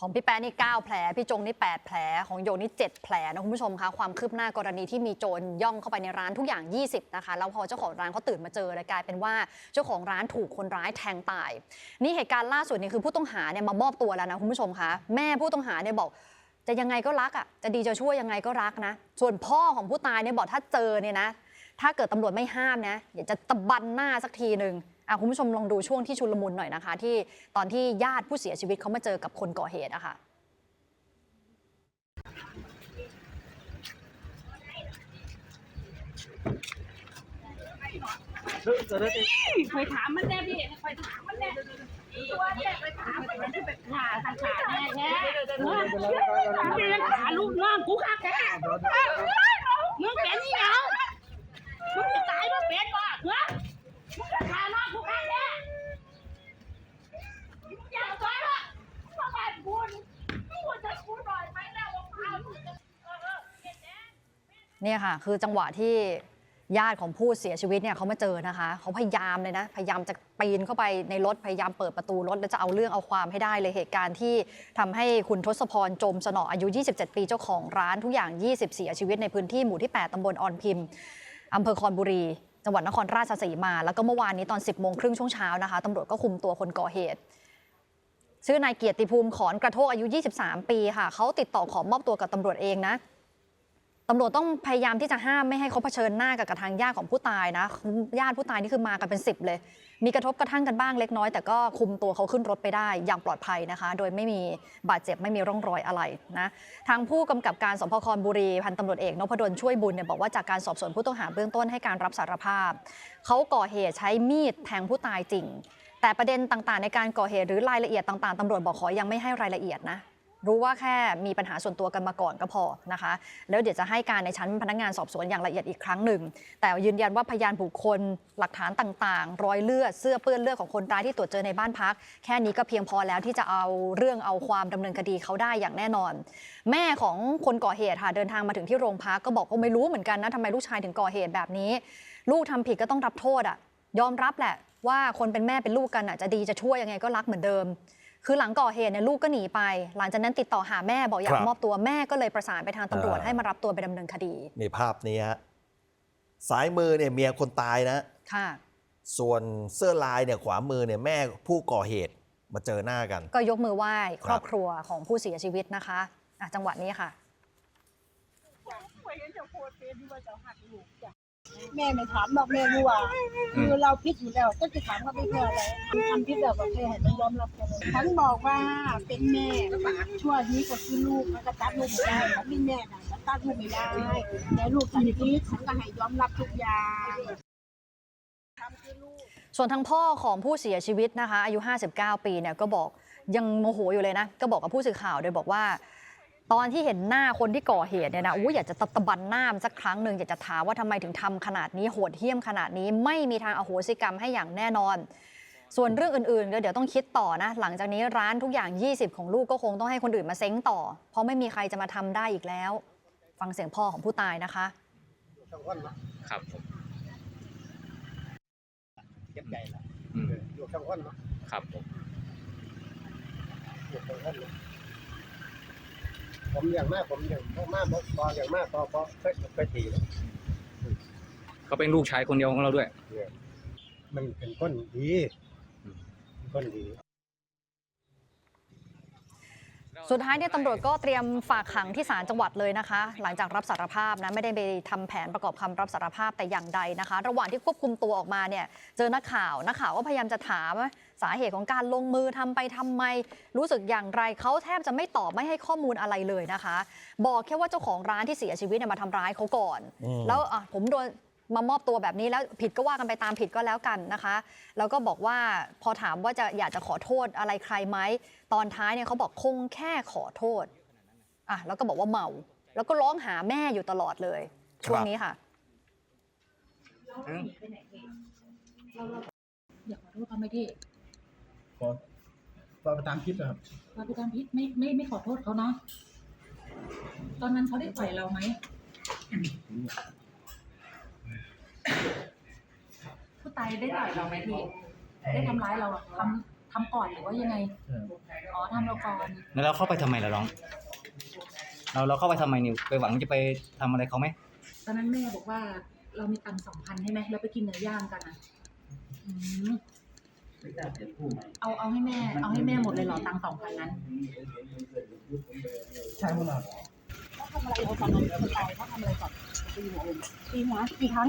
ของพี่แป๊ะนี่ 9 แผล พี่จงนี่ 8 แผล ของโยนี่ 7 แผลนะคุณผู้ชมคะความคืบหน้ากรณีที่มีโจรย่องเข้าไปในร้านทุกอย่าง 20 นะคะ แล้วพอเจ้าของร้านเขาตื่นมาเจอเลยกลายเป็นว่าเจ้าของร้านถูกคนร้ายแทงตาย นี่เหตุการณ์ล่าสุดนี่คือผู้ต้องหาเนี่ยมามอบตัวแล้วนะคุณผู้ชมคะแม่ผู้ต้องหาเนี่ยบอกจะยังไงก็รักอะจะดีจะช่วยยังไงก็รักนะ ส่วนพ่อของผู้ตายเนี่ยบอกถ้าเจอเนี่ยนะ ถ้าเกิดตำรวจไม่ห้ามนะอยากจะตะบันหน้าสักทีหนึ่ง คุณผู้ชมลองดูช่วงที่ชุลมุนหน่อยนะคะ ที่ตอนที่ญาติผู้เสียชีวิตเขามาเจอกับคนก่อเหตุอะค่ะคอยถามมันแน่พี่คอยถามมันแน่ตัวเนี่ยคอยถามมันที่เป็นขาทางขาแน่แน่มันเป็นขาลูกน้องกูขาแก่มึงเป็นนี่เหรอมึงตายมึงเป็นบ่เหรอมึงขาน้องกูขาแก่อย่าตัวละมาบ้านกูมึงควรจะกูหน่อยไหมแล้วว่าพามึงจะเออเออเห็นแน่ เนี่ยค่ะ คือจังหวะที่ญาติของผู้เสียชีวิตเนี่ยเขามาเจอนะคะ เขาพยายามเลยนะ พยายามจะปีนเข้าไปในรถ พยายามเปิดประตูรถ แล้วจะเอาเรื่องเอาความให้ได้เลยเหตุการณ์ที่ทำให้คุณทศพรจมสนออายุ 27 ปีเจ้าของร้านทุกอย่าง 20 เสียชีวิตในพื้นที่หมู่ที่ 8ตำบลออนพิมพ์อำเภอคอนบุรี จังหวัดนครราชสีมา แล้วก็เมื่อวานนี้ตอน 10โมงครึ่งช่วงเช้านะคะตำรวจก็คุมตัวคนก่อเหตุชื่อนายเกียรติภูมิขอนกระโทกอายุ 23 ปีค่ะเขาติดต่อขอมอบตัวกับตำรวจเองนะ ตำรวจต้องพยายามที่จะห้ามไม่ให้เขาเผชิญหน้ากับกับทางญาติของผู้ตายนะญาติผู้ตายนี่คือมากันเป็นสิบเลย มีกระทบกระทั่งกันบ้างเล็กน้อย แต่ก็คุมตัวเขาขึ้นรถไปได้อย่างปลอดภัยนะคะ โดยไม่มีบาดเจ็บไม่มีร่องรอยอะไรนะทางผู้กำกับการสพครบุรีพันตำรวจเอกนพดลช่วยบุญเนี่ยบอกว่าจากการสอบสวนผู้ต้องหาเบื้องต้นให้การรับสารภาพเขาก่อเหตุใช้มีดแทงผู้ตายจริง แต่ประเด็นต่างๆ ในการก่อเหตุหรือรายละเอียดต่างๆตำรวจบอกขอยังไม่ให้รายละเอียดนะ รู้ว่าแค่มีปัญหาส่วนตัวกันมาก่อนก็พอนะคะ แล้วเดี๋ยวจะให้การในชั้นพนักงานสอบสวนอย่างละเอียดอีกครั้งหนึ่ง แต่ยืนยันว่าพยานบุคคลหลักฐานต่างๆ รอยเลือดเสื้อเปื้อนเลือดของคนร้ายที่ตรวจเจอในบ้านพัก แค่นี้ก็เพียงพอแล้วที่จะเอาเรื่องเอาความดำเนินคดีเขาได้อย่างแน่นอน แม่ของคนก่อเหตุค่ะเดินทางมาถึงที่โรงพักก็บอกว่าไม่รู้เหมือนกันนะทำไมลูกชายถึงก่อเหตุแบบนี้ ลูกทำผิดก็ต้องรับโทษอะยอมรับแหละว่าคนเป็นแม่เป็นลูกกันอะจะดีจะช่วยยังไงก็รักเหมือนเดิม คือหลังก่อเหตุเนี่ยลูกก็หนีไป หลังจากนั้นติดต่อหาแม่บอกอยาคกรับมอบตัวแม่ก็เลยประสานไปทางตำรวจอ่าให้มารับตัวไปดำเนินคดีนี่ภาพนี้ฮะซ้ายมือเนี่ยเมียคนตายนะ ค่ะ ส่วนเสื้อลายเนี่ยขวามือเนี่ยแม่ผู้ก่อเหตุมาเจอหน้ากัน ก็ยกมือไหว้ครอบครับครัวของผู้เสียชีวิตนะคะอะจังหวะนี้ค่ะ แม่ไม่ถามหรอกแม่รู้ว่าคือเราพิษอยู่แล้วก็จะถามว่าไม่เพื่ออะไรทำพิษแล้วก็แค่ให้มันยอมรับกันฉันบอกว่าเป็นแม่ชั่วนี้ก็คือลูกมันก็ตัดลูกไม่ได้ฉันเป็นแม่น่ะฉันตัดลูกไม่ได้แต่ลูกฉันพิษฉันก็ให้ยอมรับทุกอย่างส่วนทางพ่อของผู้เสียชีวิตนะคะอายุ 59 ปีเนี่ยก็บอกยังโมโหอยู่เลยนะ ก็บอกกับผู้สื่อข่าวโดยบอกว่า ตอนที่เห็นหน้าคนที่ก่อเหตุเนี่ยนะอู้อยากจะตะตะบันหน้ามนสักครั้งหนึ่งอยากจะถามว่าทำไมถึงทำขนาดนี้โหดเหี้ยมขนาดนี้ไม่มีทางอโหสิกรรมให้อย่างแน่นอน ส่วนเรื่องอื่นๆก็เดี๋ยวต้องคิดต่อนะ หลังจากนี้ร้านทุกอย่าง 20 ของลูกก็คงต้องให้คนอื่นมาเซ้งต่อ เพราะไม่มีใครจะมาทำได้อีกแล้ว ฟังเสียงพ่อของผู้ตายนะคะ ครับผมเก็บใจละอืมอยู่ข้างคนเนาะครับผมอยู่ข้างคนเนาะ ผมอย่างมากผมอย่างมากพออย่างมากพอพอเคยเคยตีแล้วเขาเป็นลูกชายคนเดียวของเราด้วย มันเป็นคนดีเป็นคนดี สุดท้ายเนี่ยตำรวจก็เตรียมฝากขังที่ศาลจังหวัดเลยนะคะ หลังจากรับสารภาพนะไม่ได้ไปทำแผนประกอบคำรับสารภาพแต่อย่างใดนะคะ ระหว่างที่ควบคุมตัวออกมาเนี่ยเจอนักข่าวนักข่าวก็พยายามจะถามว่าสาเหตุของการลงมือทำไปทำไม รู้สึกอย่างไรเขาแทบจะไม่ตอบไม่ให้ข้อมูลอะไรเลยนะคะ บอกแค่ว่าเจ้าของร้านที่เสียชีวิตเนี่ยมาทำร้ายเขาก่อนอืมแล้วอะผมโดน มามอบตัวแบบนี้แล้วผิดก็ว่ากันไปตามผิดก็แล้วกันนะคะ แล้วก็บอกว่าพอถามว่าจะอยากจะขอโทษอะไรใครไหมตอนท้ายเนี่ยเขาบอกคงแค่ขอโทษอะแล้วก็บอกว่าเมา แล้วก็ร้องหาแม่อยู่ตลอดเลยครับช่วงนี้ค่ะอยากขอโทษเขาไหมพี่ขอขอไปตามคิดนะครับเราไปทำพิษไม่ไม่ไม่ขอโทษเขาเนาะตอนนั้นเขาได้ต่อยเราไหมผู้ตาย ได้ต่อยเราไหมพี่ ได้ทำร้ายเราหรอทำทำก่อนหรือว่ายังไง อ๋อทำเราก่อน แล้วเราเข้าไปทำไมล่ะน้อง เราเราเข้าไปทำไมนิวไปหวังจะไปทำอะไรเขาไหมตอนนั้นแม่บอกว่าเรามีตังสองพันใช่ไหมแล้วไปกินเนื้อย่างกันอะอืมเอาเอาให้แม่ เอาให้แม่หมดเลยเหรอตังสองพันนั้นเขาทำอะไรเขาตอนนั้นคนตายเขาทำอะไรก่อนตีหัวเองตีหัวกี่ครั้ง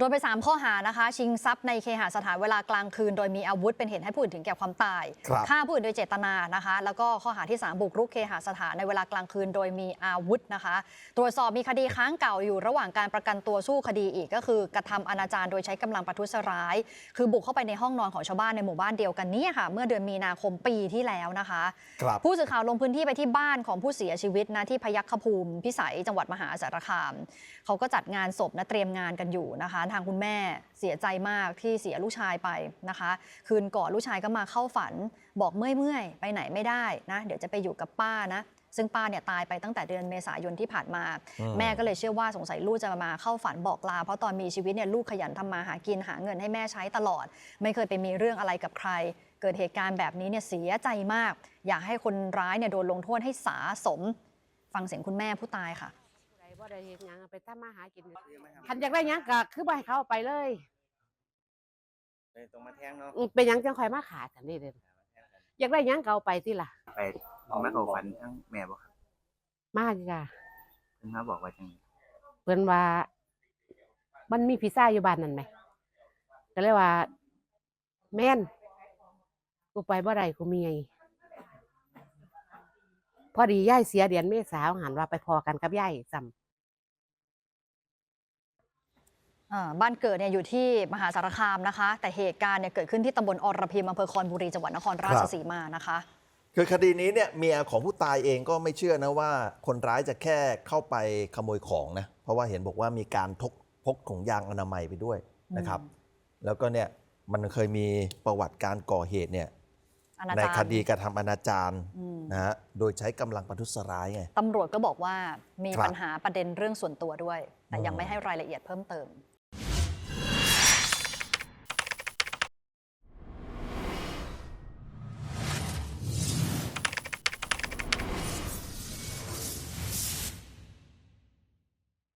โดนไป 3 ข้อหานะคะ ชิงทรัพย์ในเคหสถานเวลากลางคืน โดยมีอาวุธเป็นเหตุให้ผู้อื่นถึงแก่ความตายครับฆ่าผู้อื่นโดยเจตนานะคะ แล้วก็ข้อหาที่ 3 บุกรุกเคหสถานในเวลากลางคืน โดยมีอาวุธนะคะ ตรวจสอบมีคดีค้างเก่าอยู่ระหว่างการประกันตัวสู้คดีอีกก็คือกระทำอนาจารโดยใช้กำลังประทุษร้าย คือบุกเข้าไปในห้องนอนของชาวบ้านในหมู่บ้านเดียวกันเนี้ค่ะ เมื่อเดือนมีนาคมปีที่แล้วนะคะครับผู้สื่อข่าวลงพื้นที่ไปที่บ้านของผู้เสียชีวิตนะที่พยัคฆภูมิพิสัยจังหวัดมหาสารคามเขาก็จัดงานศพนะเตรียมงานกันอยู่นะคะทางคุณแม่เสียใจมากที่เสียลูกชายไปนะคะ คืนก่อนลูกชายก็มาเข้าฝัน บอกเมื่อยๆไปไหนไม่ได้นะ เดี๋ยวจะไปอยู่กับป้านะซึ่งป้าเนี่ยตายไปตั้งแต่เดือนเมษายนที่ผ่านมาอืมแม่ก็เลยเชื่อว่าสงสัยลูกจะมาเข้าฝันบอกลา เพราะตอนมีชีวิตเนี่ยลูกขยันทำมาหากินหาเงินให้แม่ใช้ตลอด ไม่เคยไปมีเรื่องอะไรกับใคร เกิดเหตุการณ์แบบนี้เนี่ยเสียใจมาก อยากให้คนร้ายเนี่ยโดนลงโทษให้สาสม ฟังเสียงคุณแม่ผู้ตายค่ะผู้ใดบ่ ได้เฮ็ดหยังไปทำมาหากินคันอยากได้หยังก็คือบ่ให้เขาเอาไปเลยตรงมาแท่งเนาะอืมเป็นหยังจังค่อยมาขาดกันนี่เด้ออยากได้หยังก็เอาไปติล่ะ ไปเอามาเข้าฝันทั้งแม่บ่ครับมาจ้ะเพิ่นมาบอกว่าจังได๋เพิ่นว่า มันมีพิซซ่าอยู่บ้านนั่นไหมก็เลยว่า แม่นกูไปบ่ได้กูมีไงพอดียายเสียเดือนเมษาหันว่าไปพอกันกับยายซ้ำ อ่า บ้านเกิดเนี่ยอยู่ที่มหาสารคามนะคะ แต่เหตุการณ์เนี่ยเกิดขึ้นที่ตำบลอรพิมอำเภอคอนบุรีจังหวัดนครราชสีมานะคะ คือคดีนี้เนี่ยเมียของผู้ตายเองก็ไม่เชื่อนะว่าคนร้ายจะแค่เข้าไปขโมยของนะเพราะว่าเห็นบอกว่ามีการทกพกถุงยางอนามัยไปด้วยนะครับ แล้วก็เนี่ยมันเคยมีประวัติการก่อเหตุเนี่ยอนาในจารคดีกระทำอนาจารอืมนะฮะโดยใช้กำลังประทุษร้ายไงตำรวจก็บอกว่ามีครับปัญหาประเด็นเรื่องส่วนตัวด้วย แต่ยังอืมไม่ให้รายละเอียดเพิ่มเติม